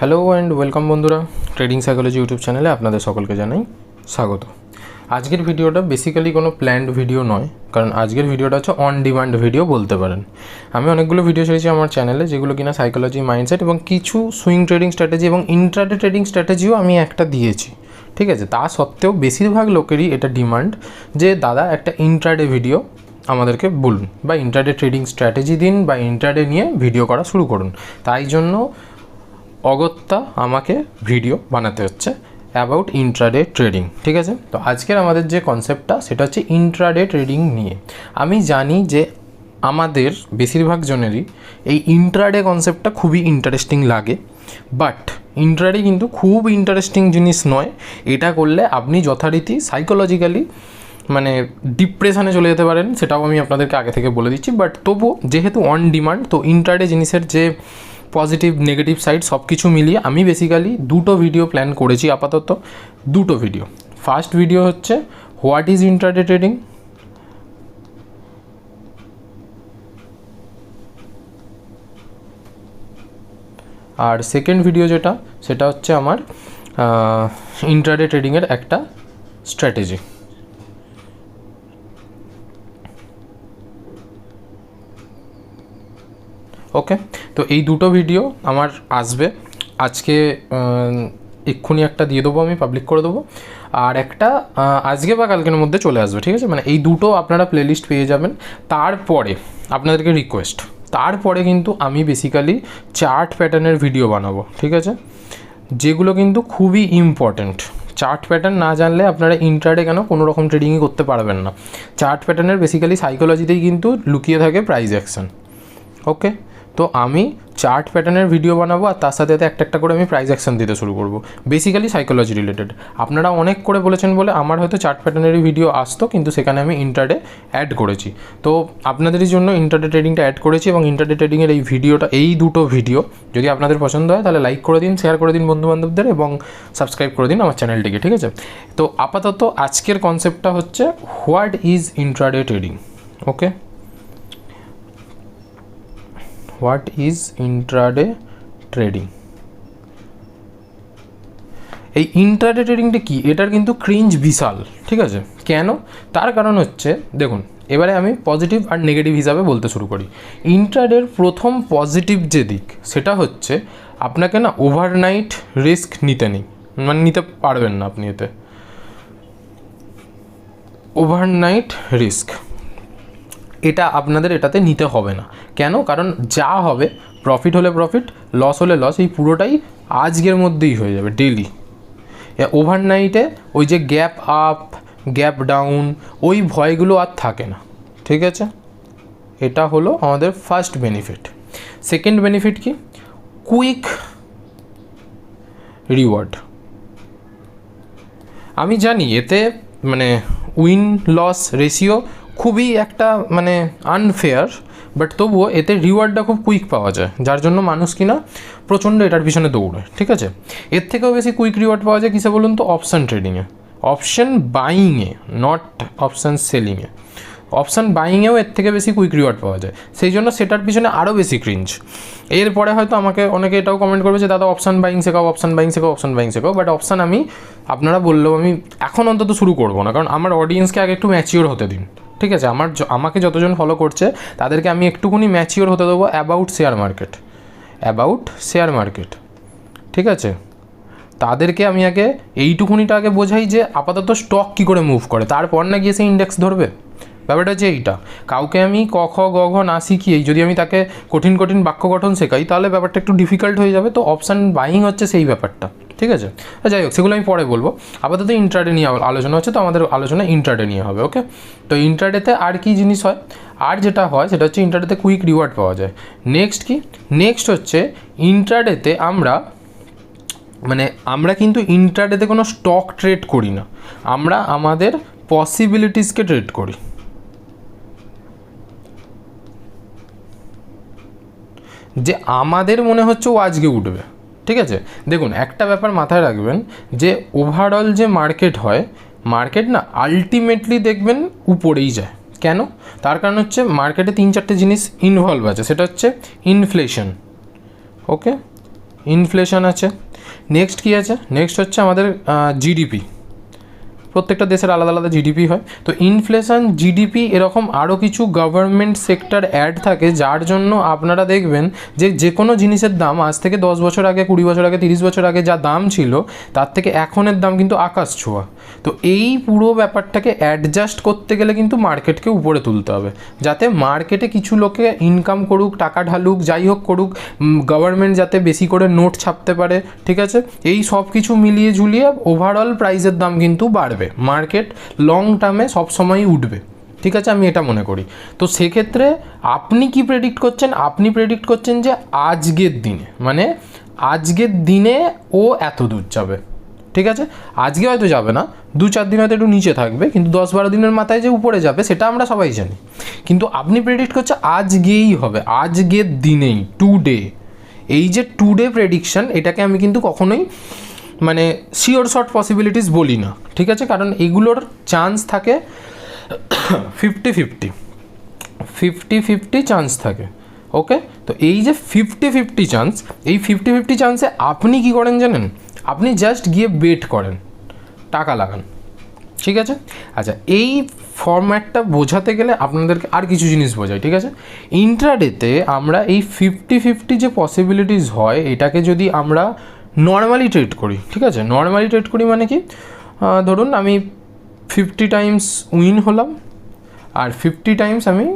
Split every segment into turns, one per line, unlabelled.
Hello and welcome বন্ধুরা trading psychology YouTube চ্যানেলে আপনাদের সকলকে জানাই স্বাগত। আজকের ভিডিওটা বেসিক্যালি কোনো প্ল্যান্ড ভিডিও নয়, কারণ আজকের ভিডিওটা হচ্ছে অন ডিমান্ড ভিডিও বলতে পারেন। আমি অনেকগুলো ভিডিও ছেড়েছি আমার চ্যানেলে যেগুলো কিনা সাইকোলজি মাইন্ডসেট এবং কিছু সুইং ট্রেডিং স্ট্র্যাটেজি এবং ইন্ট্রাডে ট্রেডিং স্ট্র্যাটেজিও আমি একটা দিয়েছি। ঠিক আছে, তা সত্ত্বেও বেশিরভাগ লোকেরই এটা ডিমান্ড যে, দাদা, একটা ইন্ট্রাডে ভিডিও আমাদেরকে বলুন বা ইন্টারডে ট্রেডিং স্ট্র্যাটেজি দিন বা ইন্টারডে নিয়ে ভিডিও করা শুরু করুন। তাই জন্য অগত্যা আমাকে ভিডিও বানাতে হচ্ছে অ্যাবাউট ইন্ট্রাডে ট্রেডিং ঠিক আছে? তো আজকের আমাদের যে কনসেপ্টটা সেটা হচ্ছে ইন্ট্রাডে ট্রেডিং নিয়ে। আমি জানি যে আমাদের বেশিরভাগ জনেরই এই ইন্ট্রাডে কনসেপ্টটা খুবই ইন্টারেস্টিং লাগে বাট ইন্ট্রাডে কিন্তু খুব ইন্টারেস্টিং জিনিস নয়। এটা করলে আপনি যথারীতি সাইকোলজিক্যালি মানে ডিপ্রেশনে চলে যেতে পারেন, সেটাও আমি আপনাদেরকে আগে থেকে বলে দিচ্ছি বাট তবুও যেহেতু অন ডিমান্ড তো ইন্টারডে জিনিসের যে পজিটিভ নেগেটিভ সাইড সব কিছু মিলিয়ে আমি বেসিক্যালি দুটো ভিডিও প্ল্যান করেছি আপাতত। দুটো ভিডিও ফার্স্ট ভিডিও হচ্ছে হোয়াট ইজ ইন্টারডে ট্রেডিং আর সেকেন্ড ভিডিও যেটা, সেটা হচ্ছে আমার ইন্টারডে ট্রেডিংয়ের একটা স্ট্র্যাটেজি ওকে তো এই দুটো ভিডিও আমার আসবে। আজকে এক্ষুনি একটা দিয়ে দেবো আমি পাবলিক করে দেবো। আর একটা আজকে বা কালকের মধ্যে চলে আসবে, ঠিক আছে? মানে এই দুটো আপনারা প্লেলিস্ট পেয়ে যাবেন। তারপরে আপনাদেরকে রিকোয়েস্ট তারপরে কিন্তু আমি বেসিক্যালি চার্ট প্যাটার্নের ভিডিও বানাবো, ঠিক আছে? যেগুলো কিন্তু খুবই ইম্পর্ট্যান্ট চার্ট প্যাটার্ন না জানলে আপনারা ইন্টারডে কেন কোনো রকম ট্রেডিংই করতে পারবেন না। চার্ট প্যাটার্নের বেসিক্যালি সাইকোলজিতেই কিন্তু লুকিয়ে থাকে প্রাইস অ্যাকশন ওকে তো আমি চার্ট প্যাটার্নের ভিডিও বানাবো আর তার সাথে একটা একটা করে আমি প্রাইজ অ্যাকশন দিতে শুরু করব। বেসিক্যালি সাইকোলজি রিলেটেড আপনারা অনেক করে বলেছেন বলে আমার হয়তো চার্ট প্যাটার্নেরই ভিডিও আসতো, কিন্তু সেখানে আমি ইন্টারডে অ্যাড করেছি। তো আপনাদেরই জন্য ইন্টারডে ট্রেডিংটা অ্যাড করেছি এবং ইন্টারডে ট্রেডিংয়ের এই ভিডিওটা এই দুটো ভিডিও যদি আপনাদের পছন্দ হয় তাহলে লাইক করে দিন শেয়ার করে দিন বন্ধুবান্ধবদের এবং সাবস্ক্রাইব করে দিন আমার চ্যানেলটিকে ঠিক আছে? তো আপাতত আজকের কনসেপ্টটা হচ্ছে what is intraday trading okay what is intraday trading? এই ইন্ট্রাডে ট্রেডিংটা কি? এটার কিন্তু ক্রিঞ্জ বিশাল, ঠিক আছে? কেন? তার কারণ হচ্ছে, দেখুন, এবারে আমি পজিটিভ আর নেগেটিভ হিসাবে বলতে শুরু করি। ইন্ট্রাডের প্রথম পজিটিভ যে দিক, সেটা হচ্ছে আপনাকে না ওভারনাইট রিস্ক নিতে নেই। মানে নিতে পারবেন না আপনি এতে। ওভারনাইট রিস্ক এটা আপনাদের এটাতে নিতে হবে না। কেন? কারণ যা হবে প্রফিট হলে প্রফিট লস হলে লস এই পুরোটাই আজকের মধ্যেই হয়ে যাবে ডেলি ওভারনাইটে ওই যে গ্যাপ আপ গ্যাপ ডাউন ওই ভয়গুলো আর থাকে না, ঠিক আছে? এটা হলো আমাদের ফার্স্ট বেনিফিট সেকেন্ড বেনিফিট কি? কুইক রিওয়ার্ড আমি জানি এতে মানে উইন লস রেশিও খুবই একটা মানে আনফেয়ার বাট তবুও এতে রিওয়ার্ডটা খুব কুইক পাওয়া যায়, যার জন্য মানুষ কিনা প্রচণ্ড এটার পিছনে দৌড়ে, ঠিক আছে? এর থেকেও বেশি কুইক রিওয়ার্ড পাওয়া যায় কিসে বলুন তো? অপশান ট্রেডিংয়ে অপশান বাইংয়ে নট অপশান সেলিংয়ে অপশান বাইংয়েও এর থেকে বেশি কুইক রিওয়ার্ড পাওয়া যায়। সেই জন্য সেটার পিছনে আরও বেশি ক্রিঞ্জ এরপরে হয়তো আমাকে অনেকে এটাও কমেন্ট করবে যে, দাদা অপশান বাইং শেখাও অপশান বাইং শেখাও অপশান বাইং শেখাও। বাট অপশান আমি, আপনারা বললেও আমি এখন অন্তত শুরু করব না। কারণ আমার অডিয়েন্সকে আগে একটু ম্যাচিওর হতে দিন। ঠিক আছে? আমার আমাকে যতজন ফলো করছে, তাদেরকে আমি একটুকুনি ম্যাচিওর হতে দেবো about share market about share market ঠিক আছে? তাদেরকে আমি আগে এইটুকুনিটা আগে বোঝাই যে, আপাতত স্টক কী করে মুভ করে। তারপর না গিয়ে সে ইন্ডেক্স ধরবে? ব্যাপারটা হচ্ছে এইটা। কাউকে আমি ক, খ, গ না শিখিয়েই যদি আমি তাকে কঠিন কঠিন বাক্য গঠন শেখাই, তাহলে ব্যাপারটা একটু ডিফিকাল্ট হয়ে যাবে। তো অপশান বাইং হচ্ছে সেই ব্যাপারটা, ঠিক আছে? যাই হোক, সেগুলো আমি পরে বলব। আপাতত ইন্ট্রাডে নিয়ে আলোচনা হচ্ছে, তো আমাদের আলোচনা ইন্ট্রাডে নিয়ে হবে ওকে তো ইন্ট্রাডেতে আর কি জিনিস হয়? আর যেটা হয়, সেটা হচ্ছে ইন্টারডেতে কুইক রিওয়ার্ড পাওয়া যায়। নেক্সট কি? নেক্সট হচ্ছে ইন্ট্রাডেতে আমরা মানে আমরা কিন্তু ইন্টারডেতে কোনো স্টক ট্রেড করি না। আমরা আমাদের পসিবিলিটিসকে ট্রেড করি। যে আমাদের মনে হচ্ছে ও আজকে উঠবে, ঠিক আছে? দেখুন, একটা ব্যাপার মাথায় রাখবেন যে ওভারঅল যে মার্কেট হয় মার্কেট না আলটিমেটলি দেখবেন উপরেই যায়। কেন? তার কারণ হচ্ছে মার্কেটে তিন চারটে জিনিস ইনভলভ আছে, সেটা হচ্ছে ইনফ্লেশন ওকে ইনফ্লেশন আছে। নেক্সট কী আছে? নেক্সট হচ্ছে আমাদের জিডিপি প্রত্যেকটা দেশের আলাদা আলাদা জিডিপি হয়। তো ইনফ্লেশন জিডিপি এরকম আরও কিছু গভর্নমেন্ট সেক্টর অ্যাড থাকে, যার জন্য আপনারা দেখবেন যে যে কোনো জিনিসের দাম আজ থেকে দশ বছর আগে, কুড়ি বছর আগে, তিরিশ বছর আগে যা দাম ছিল, তার থেকে এখনের দাম কিন্তু আকাশ ছোঁয়া। তো এই পুরো ব্যাপারটাকে অ্যাডজাস্ট করতে গেলে কিন্তু মার্কেটকে উপরে তুলতে হবে। যাতে মার্কেটে কিছু লোকে ইনকাম করুক, টাকা ঢালুক, যাই হোক করুক গভর্নমেন্ট যাতে বেশি করে নোট ছাপতে পারে, ঠিক আছে? এই সব কিছু মিলিয়ে ঝুলিয়ে ওভারঅল প্রাইসের দাম কিন্তু বাড়বে। মার্কেট লং টার্মে সবসময়ই উঠবে। ঠিক আছে? আমি এটা মনে করি। তো সেক্ষেত্রে আপনি কি প্রেডিক্ট করছেন? আপনি প্রেডিক্ট করছেন যে আজকের দিনে মানে আজকের দিনে ও এত দূর যাবে। ঠিক আছে? আজকে হয়তো যাবে না। দু চার দিন হয়তো একটু নিচে থাকবে, কিন্তু দশ বারো দিনের মাথায় যে উপরে যাবে, সেটা আমরা সবাই জানি। কিন্তু আপনি প্রেডিক্ট করছে আজকেই হবে, আজকের দিনেই টু ডে এই যে টু ডে প্রেডিকশন এটাকে আমি কিন্তু কখনোই মানে শিওর শর্ট পসিবিলিটিস বলি না, ঠিক আছে? কারণ এগুলোর চান্স থাকে fifty fifty fifty fifty chance থাকে ওকে তো এই যে ফিফটি ফিফটি চান্স এই ফিফটি ফিফটি চান্সে আপনি কি করেন জানেন? আপনি জাস্ট গিয়ে বেট করেন, টাকা লাগান, ঠিক আছে? আচ্ছা এই ফরম্যাটটা বোঝাতে গেলে আপনাদেরকে আর কিছু জিনিস বোঝাই, ঠিক আছে? ইন্ট্রাডেতে আমরা এই ফিফটি ফিফটি যে পসিবিলিটিস হয়, এটাকে যদি আমরা নর্মালি ট্রেড করি, ঠিক আছে? নর্মালি ট্রেড করি মানে কি? ধরুন আমি ফিফটি টাইমস উইন হলাম আর ফিফটি টাইমস আমি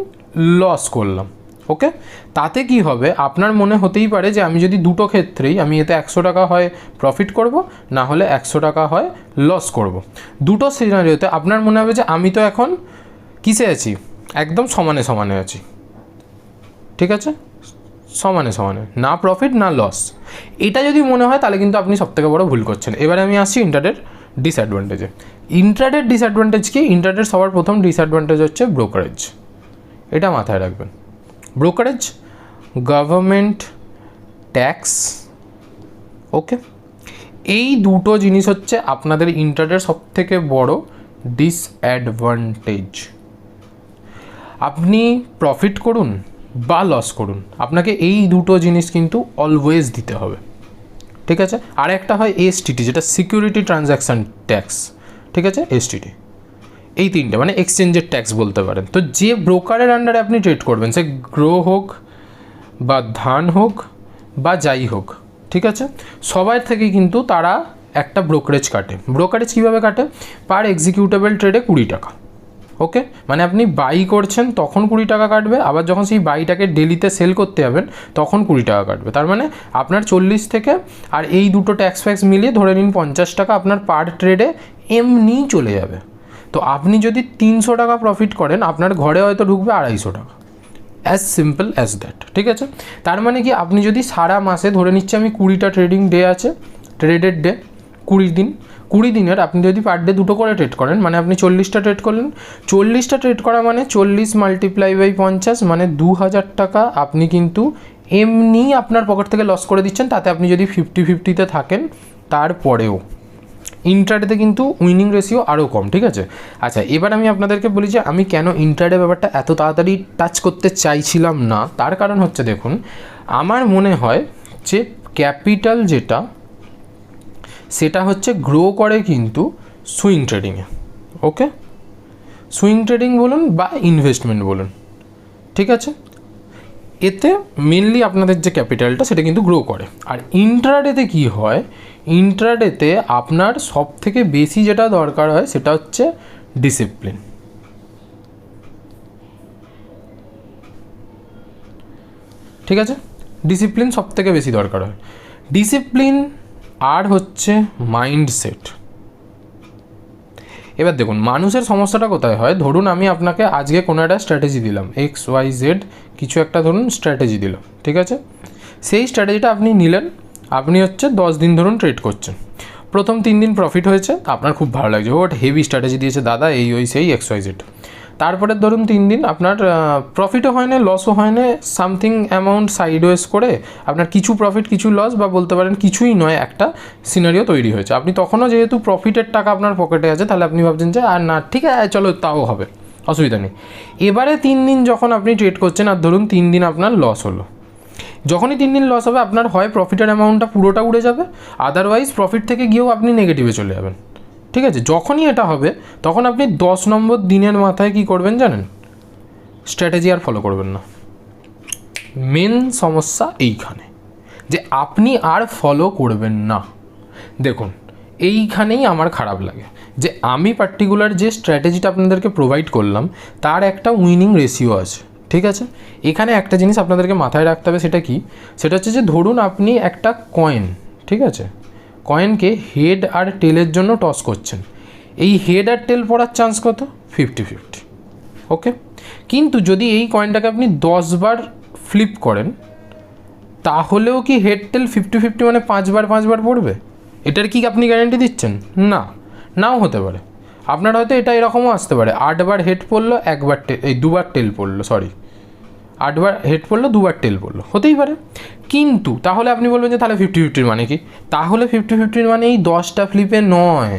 লস করলাম ওকে তাতে কি হবে? আপনার মনে হতেই পারে যে আমি যদি দুটো ক্ষেত্রেই আমি এতে একশো টাকা হয় প্রফিট করব, না হলে একশো টাকা হয় লস করব। দুটো সিনারিওতে আপনার মনে হবে যে আমি তো এখন কিসে আছি? একদম সমানে সমানে আছি, ঠিক আছে? সমানে সমানে, না প্রফিট না লস এটা যদি মনে হয়, তাহলে কিন্তু আপনি সবথেকে বড় ভুল করছেন। এবারে আমি আসছি ইন্টারডের ডিসঅ্যাডভান্টেজে ইন্টারডের ডিসঅ্যাডভান্টেজ কি? ইন্টারডের সবার প্রথম ডিসঅ্যাডভান্টেজ হচ্ছে ব্রোকারেজ এটা মাথায় রাখবেন। ব্রোকারেজ গভর্নমেন্ট ট্যাক্স ওকে এই দুটো জিনিস হচ্ছে আপনাদের ইন্টারডের সবথেকে বড় ডিসঅ্যাডভান্টেজ আপনি প্রফিট করুন বা লস করুন। আপনাকে এই দুটো জিনিস কিন্তু অলওয়েজ দিতে হবে। ঠিক আছে? আর একটা হয় এসটিটি যেটা সিকিউরিটি ট্রানজ্যাকশান ট্যাক্স ঠিক আছে? এসটিটি এই তিনটে মানে এক্সচেঞ্জের ট্যাক্স বলতে পারেন। তো যে ব্রোকারের আন্ডারে আপনি ট্রেড করবেন, সে গ্রো হোক, বা ধান হোক, বা যাই হোক, ঠিক আছে? সবার থেকে কিন্তু তারা একটা ব্রোকারেজ কাটে। ব্রোকারেজ কীভাবে কাটে? পার এক্সিকিউটেবল ট্রেডে কুড়ি টাকা। ওকে মানে আপনি বাই করছেন, তখন কুড়ি টাকা কাটবে। আবার যখন সেই বাইটাকে ডেলিতে সেল করতে যাবেন, তখন কুড়ি টাকা কাটবে। তার মানে আপনার চল্লিশ থেকে, আর এই দুটো ট্যাক্স ফ্যাক্স মিলিয়ে ধরে নিন পঞ্চাশ টাকা আপনার পার ট্রেডে এমনিই চলে যাবে। তো আপনি যদি তিনশো টাকা প্রফিট করেন, আপনার ঘরে হয়তো ঢুকবে আড়াইশো টাকা। অ্যাজ সিম্পল অ্যাজ দ্যাট ঠিক আছে? তার মানে কি, আপনি যদি সারা মাসে ধরে নিচ্ছে আমি কুড়িটা ট্রেডিং ডে আছে ট্রেডেড ডে কুড়ি দিন কুড়ি দিনের, আপনি যদি পার ডে দুটো করে ট্রেড করেন মানে আপনি চল্লিশটা ট্রেড করলেন, চল্লিশটা ট্রেড করা মানে চল্লিশ মাল্টিপ্লাই বাই পঞ্চাশ মানে দু হাজার টাকা আপনি কিন্তু এমনি আপনার পকেট থেকে লস করে দিচ্ছেন, তাতে আপনি যদি ফিফটি ফিফটিতে থাকেন, তারপরেও। ইন্টারডেতে কিন্তু উইনিং রেশিও আরও কম, ঠিক আছে? আচ্ছা এবার আমি আপনাদেরকে বলি যে, আমি কেন ইন্টারডে ব্যাপারটা এত তাড়াতাড়ি টাচ করতে চাইছিলাম না, তার কারণ হচ্ছে দেখুন, আমার মনে হয় যে ক্যাপিটাল যেটা সেটা হচ্ছে গ্রো করে কিন্তু সুইং ট্রেডিংয়ে ওকে সুইং ট্রেডিং বলুন বা ইনভেস্টমেন্ট বলুন, ঠিক আছে? এতে মেনলি আপনাদের যে ক্যাপিটালটা সেটা কিন্তু গ্রো করে। আর ইন্ট্রাডেতে কি হয়? ইন্ট্রাডেতে আপনার সব থেকে বেশি যেটা দরকার হয় সেটা হচ্ছে ডিসিপ্লিন ঠিক আছে? ডিসিপ্লিন সব থেকে বেশি দরকার হয়। ডিসিপ্লিন আর হচ্ছে মাইন্ডসেট এবার দেখুন, মানুষের সমস্যাটা কোথায় হয়? ধরুন আমি আপনাকে আজকে কোনো একটা স্ট্র্যাটেজি দিলাম এক্স ওয়াই জেড কিছু একটা ধরুন স্ট্র্যাটেজি দিলাম, ঠিক আছে? সেই স্ট্র্যাটেজিটা আপনি নিলেন, আপনি হচ্ছে দশ দিন ধরুন ট্রেড করছেন। প্রথম তিন দিন প্রফিট হয়েছে, আপনার খুব ভালো লাগছে, ওট হেভি স্ট্র্যাটেজি দিয়েছে দাদা, এই, ওই, সেই এক্স ওয়াই জেড তারপরে ধরুন তিন দিন আপনার প্রফিটও হয় না লসও হয় না সামথিং অ্যামাউন্ট সাইডওয়েজ করে আপনার কিছু প্রফিট কিছু লস বা বলতে পারেন কিছুই নয়, একটা সিনারিও তৈরি হয়েছে। আপনি তখনও যেহেতু প্রফিটের টাকা আপনার পকেটে আছে, তাহলে আপনি ভাবছেন যে আর না, ঠিক আছে, চলো তাও হবে, অসুবিধা নেই। এবারে তিন দিন যখন আপনি ট্রেড করছেন, আর ধরুন তিন দিন আপনার লস হলো, যখনই তিন দিন লস হবে, আপনার হয় প্রফিটের অ্যামাউন্টটা পুরোটা উড়ে যাবে আদারওয়াইজ প্রফিট থেকে গিয়েও আপনি নেগেটিভে চলে যাবেন। ঠিক আছে? যখনই এটা হবে, তখন আপনি দশ নম্বর দিনের মাথায় কি করবেন জানেন? স্ট্র্যাটেজি আর ফলো করবেন না। মেন সমস্যা এইখানে, যে আপনি আর ফলো করবেন না। দেখুন, এইখানেই আমার খারাপ লাগে, যে আমি পার্টিকুলার যে স্ট্র্যাটেজিটা আপনাদেরকে প্রোভাইড করলাম, তার একটা উইনিং রেশিও আছে, ঠিক আছে? এখানে একটা জিনিস আপনাদেরকে মাথায় রাখতে হবে, সেটা কি? সেটা হচ্ছে যে ধরুন আপনি একটা কয়েন ঠিক আছে? কয়েনকে হেড আর টেলের জন্য টস করছেন। এই হেড আর টেল পড়ার চান্স কত? Fifty fifty. ওকে? কিন্তু যদি এই কয়েনটাকে আপনি দশবার ফ্লিপ করেন, তাহলেও কি হেড টেল ফিফটি ফিফটি মানে পাঁচবার পাঁচবার পড়বে? এটার কি আপনি গ্যারেন্টি দিচ্ছেন? না, নাও হতে পারে। আপনার হয়তো এটা এরকমও আসতে পারে। আটবার হেড পড়ল, একবার এই দুবার টেল পড়ল সরি আটবার হেড পড়ল, দুবার টেল পড়ল। হতেই পারে। কিন্তু তাহলে আপনি বলবেন যে তাহলে ফিফটি ফিফটির মানে কি? তাহলে ফিফটি ফিফটির মানে এই দশটা ফ্লিপে নয়।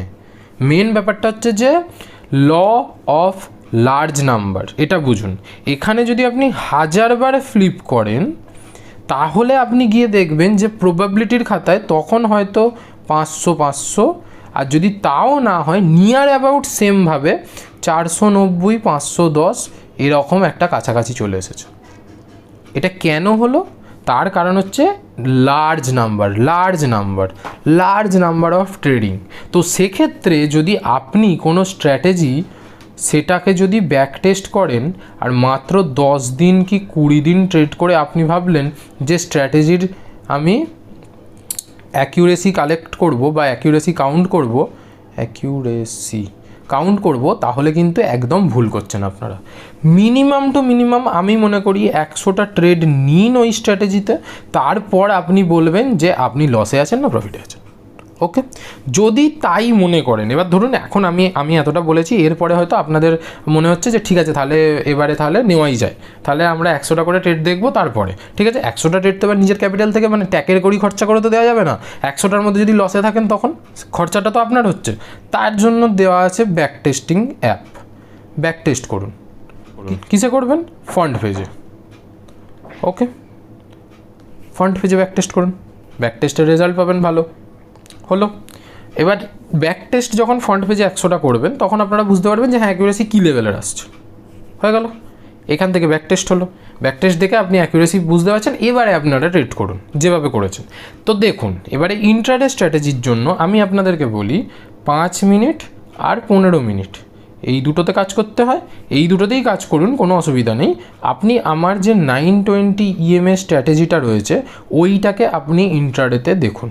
মেন ব্যাপারটা হচ্ছে যে ল অফ লার্জ নাম্বার এটা বুঝুন। এখানে যদি আপনি হাজারবার ফ্লিপ করেন, তাহলে আপনি গিয়ে দেখবেন যে প্রবাবিলিটির খাতায় তখন হয়তো পাঁচশো পাঁচশো, আর যদি তাও না হয় নিয়ার অ্যাবাউট সেমভাবে চারশো নব্বই, পাঁচশো দশ, এরকম একটা কাছাকাছি চলে এসেছে। এটা কেন হলো? তার কারণ হচ্ছে large number large number large number of trading তো সেক্ষেত্রে যদি আপনি কোনো স্ট্র্যাটেজি সেটাকে যদি ব্যাক টেস্ট করেন, আর মাত্র দশ দিন কি কুড়ি দিন ট্রেড করে আপনি ভাবলেন যে স্ট্র্যাটেজির আমি অ্যাকিউরেসি কালেক্ট করব বা অ্যাকিউরেসি কাউন্ট করব অ্যাকিউরেসি কাউন্ট করব, তাহলে কিন্তু একদম ভুল করছেন আপনারা। মিনিমাম টু মিনিমাম আমি মনে করি একশোটা ট্রেড নিন ওই স্ট্র্যাটেজিতে তারপর আপনি বলবেন যে আপনি লসে আছেন না প্রফিটে আছেন। ওকে যদি তাই মনে করেন এবার ধরুন এখন আমি আমি এতটা বলেছি এরপরে হয়তো আপনাদের মনে হচ্ছে যে ঠিক আছে তাহলে এবারে তাহলে নেওয়াই যায়। তাহলে আমরা একশোটা করে ট্রেড দেখব তারপরে। ঠিক আছে? একশোটা ট্রেড তো এবার নিজের ক্যাপিটাল থেকে মানে ট্যাকের করি খরচা করে তো দেওয়া যাবে না। একশোটার মধ্যে যদি লসে থাকেন তখন খরচাটা তো আপনার হচ্ছে। তার জন্য দেওয়া আছে back testing app back test করুন। কিসে করবেন? ফন্ড পেজে ওকে ফন্ড পেজে ব্যাক টেস্ট করুন। ব্যাক টেস্টের রেজাল্ট পাবেন ভালো। হলো। এবার ব্যাক টেস্ট যখন ফ্রন্ট পেজে একশোটা করবেন, তখন আপনারা বুঝতে পারবেন যে হ্যাঁ অ্যাকুরেসি কী লেভেলের আসছে। হয়ে গেল। এখান থেকে ব্যাক টেস্ট হলো। ব্যাক টেস্ট দেখে আপনি অ্যাকুরেসি বুঝতে পারছেন। এবারে আপনারা ট্রেড করুন, যেভাবে করেছেন। তো দেখুন, এবারে ইন্ট্রাডে স্ট্র্যাটেজির জন্য আমি আপনাদেরকে বলি, পাঁচ মিনিট আর পনেরো মিনিট। এই দুটোতে কাজ করতে হয়। এই দুটোতেই কাজ করুন, কোনো অসুবিধা নেই। আপনি আমার যে নাইন টোয়েন্টি ইএমএ স্ট্র্যাটেজিটা রয়েছে, ওইটাকে আপনি ইন্ট্রাডেতে দেখুন।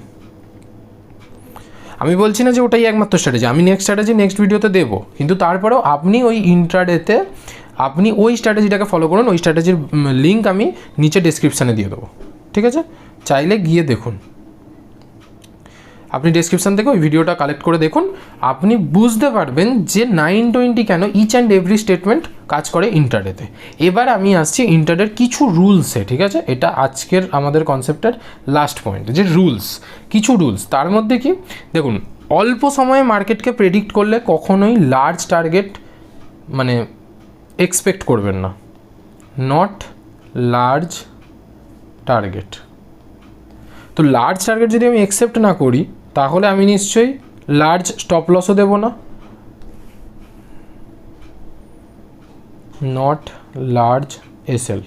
আমি বলছি না যে ওটাই একমাত্র স্ট্র্যাটেজি আমি নেক্সট স্ট্র্যাটেজি নেক্সট ভিডিওতে দেবো। কিন্তু তারপরেও আপনি ওই ইন্টারডেতে আপনি ওই স্ট্র্যাটেজিটাকে ফলো করুন, ওই স্ট্র্যাটেজির লিঙ্ক আমি নিচে ডিসক্রিপশানে দিয়ে দেবো। ঠিক আছে? চাইলে গিয়ে দেখুন। আপনি ডিসক্রিপশান থেকে ওই ভিডিওটা কালেক্ট করে দেখুন। আপনি বুঝতে পারবেন যে নাইন টোয়েন্টি কেন ইচ অ্যান্ড এভরি স্টেটমেন্ট কাজ করে ইন্টারডেতে এবার আমি আসছি ইন্টারডের কিছু রুলসে ঠিক আছে? এটা আজকের আমাদের কনসেপ্টের লাস্ট পয়েন্ট যে রুলস কিছু রুলস তার মধ্যে কি? দেখুন, অল্প সময়ে মার্কেটকে প্রেডিক্ট করলে কখনোই লার্জ টার্গেট মানে এক্সপেক্ট করবেন না। নট লার্জ টার্গেট তো লার্জ টার্গেট যদি আমি অ্যাকসেপ্ট না করি তাহলে আমি নিশ্চয়ই লার্জ স্টপ লসও দেব না। নট লার্জ এসএল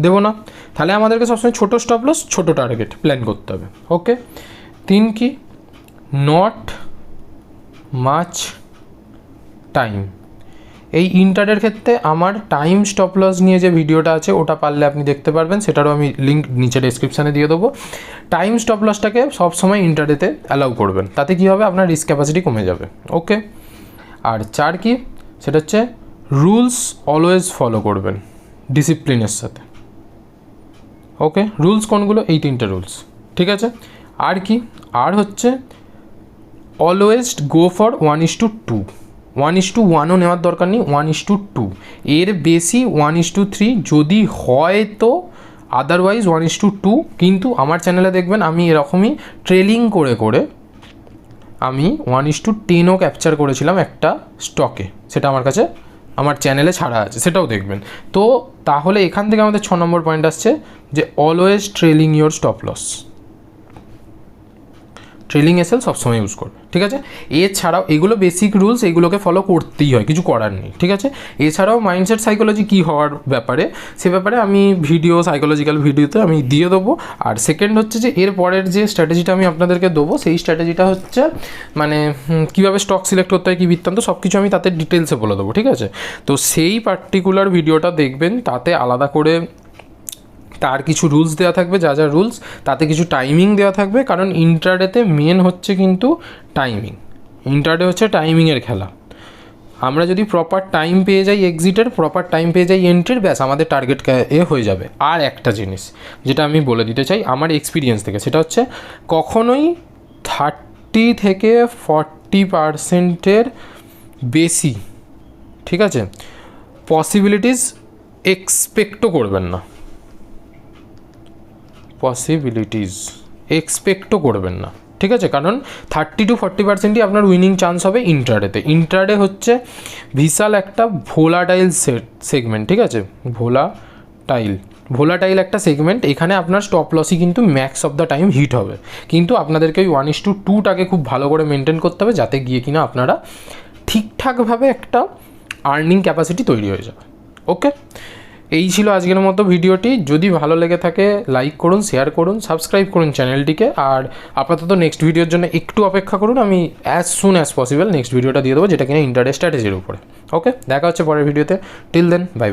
দেবো না। তাহলে আমাদেরকে সবসময় ছোটো স্টপ লস ছোটো টার্গেট প্ল্যান করতে হবে। ওকে তিন কি? নট মাছ টাইম এই ইন্টারের ক্ষেত্রে আমার টাইম স্টপ লস নিয়ে যে ভিডিওটা আছে, ওটা পারলে আপনি দেখতে পারবেন। সেটারও আমি লিঙ্ক নিচে ডিসক্রিপশানে দিয়ে দেবো। টাইম স্টপ লসটাকে সবসময় ইন্টারেতে অ্যালাউ করবেন। তাতে কী হবে? আপনার রিস্ক ক্যাপাসিটি কমে যাবে। ওকে আর চার কি? সেটা হচ্ছে রুলস অলওয়েজ ফলো করবেন ডিসিপ্লিনের সাথে। ওকে রুলস কোনগুলো? এই তিনটে রুলস ঠিক আছে? আর কি? আর হচ্ছে always go for one is to two one is to ওয়ানও নেওয়ার দরকার নেই ওয়ান ইস টু টু এর বেশি ওয়ান ইস টু থ্রি যদি হয় তো otherwise one is to two কিন্তু আমার চ্যানেলে দেখবেন আমি এরকমই ট্রেলিং করে করে আমি ওয়ান ইস টু টেনও ক্যাপচার করেছিলাম একটা স্টকে সেটা আমার কাছে, আমার চ্যানেলে ছাড়া আছে, সেটাও দেখবেন। তো তাহলে এখান থেকে আমাদের ছ নম্বর পয়েন্ট আসছে যে always trailing your stop loss trailing SL সবসময় ইউজ করবে ঠিক আছে? এছাড়াও এগুলো বেসিক রুলস এগুলোকে ফলো করতেই হয়, কিছু করার নেই, ঠিক আছে? এছাড়াও মাইন্ডসেট সাইকোলজি কী হওয়ার ব্যাপারে, সে ব্যাপারে আমি ভিডিও সাইকোলজিক্যাল ভিডিওতে আমি দিয়ে দেবো। আর সেকেন্ড হচ্ছে যে, এর পরের যে স্ট্র্যাটেজিটা আমি আপনাদেরকে দেবো, সেই স্ট্র্যাটেজিটা হচ্ছে মানে কীভাবে স্টক সিলেক্ট করতে হয়, কী বৃত্তান্ত সব কিছু আমি তাতে ডিটেলসে বলে দেবো, ঠিক আছে? তো সেই পার্টিকুলার ভিডিওটা দেখবেন, তাতে আলাদা করে তার কিছু রুলস দেওয়া থাকবে, যা যা রুলস তাতে কিছু টাইমিং দেওয়া থাকবে, কারণ ইন্টারডেতে মেন হচ্ছে কিন্তু টাইমিং ইন্টারডে হচ্ছে টাইমিংয়ের খেলা। আমরা যদি প্রপার টাইম পেয়ে যাই এক্সিটের প্রপার টাইম পেয়ে যাই এন্ট্রির ব্যাস আমাদের টার্গেট এ হয়ে যাবে। আর একটা জিনিস, যেটা আমি বলে দিতে চাই আমার এক্সপিরিয়েন্স থেকে, সেটা হচ্ছে কখনোই থার্টি থেকে ফর্টি পার্সেন্টের বেশি, ঠিক আছে পসিবিলিটিস এক্সপেক্টও করবেন না। পসিবিলিটিস এক্সপেক্টও করবেন না। ঠিক আছে? কারণ থার্টি টু ফর্টি পার্সেন্টই আপনার উইনিং চান্স হবে ইন্টারডেতে ইন্টারডে হচ্ছে বিশাল একটা ভোলাটাইল সেগমেন্ট ঠিক আছে? ভোলা টাইল ভোলাটাইল একটা সেগমেন্ট এখানে আপনার স্টপ লসই কিন্তু max of the time hit হবে। কিন্তু আপনাদেরকে ওই ওয়ান ইস টু টুটাকে খুব ভালো করে মেনটেন করতে হবে যাতে গিয়ে কিনা আপনারা ঠিকঠাকভাবে একটা আর্নিং ক্যাপাসিটি তৈরি হয়ে যাবে। ওকে এই ছিল আজকের মতো ভিডিওটি। যদি ভালো লেগে থাকে লাইক করুন শেয়ার করুন সাবস্ক্রাইব করুন চ্যানেলটিকে আর আপাতত নেক্সট ভিডিওর জন্য একটু অপেক্ষা করুন, আমি as soon as possible next ভিডিওটা দিয়ে দেবো, যেটা কিনা ইন্টারেস্ট স্ট্র্যাটেজির উপরে। ওকে দেখা হচ্ছে পরের ভিডিওতে টিল দেন বাই বাই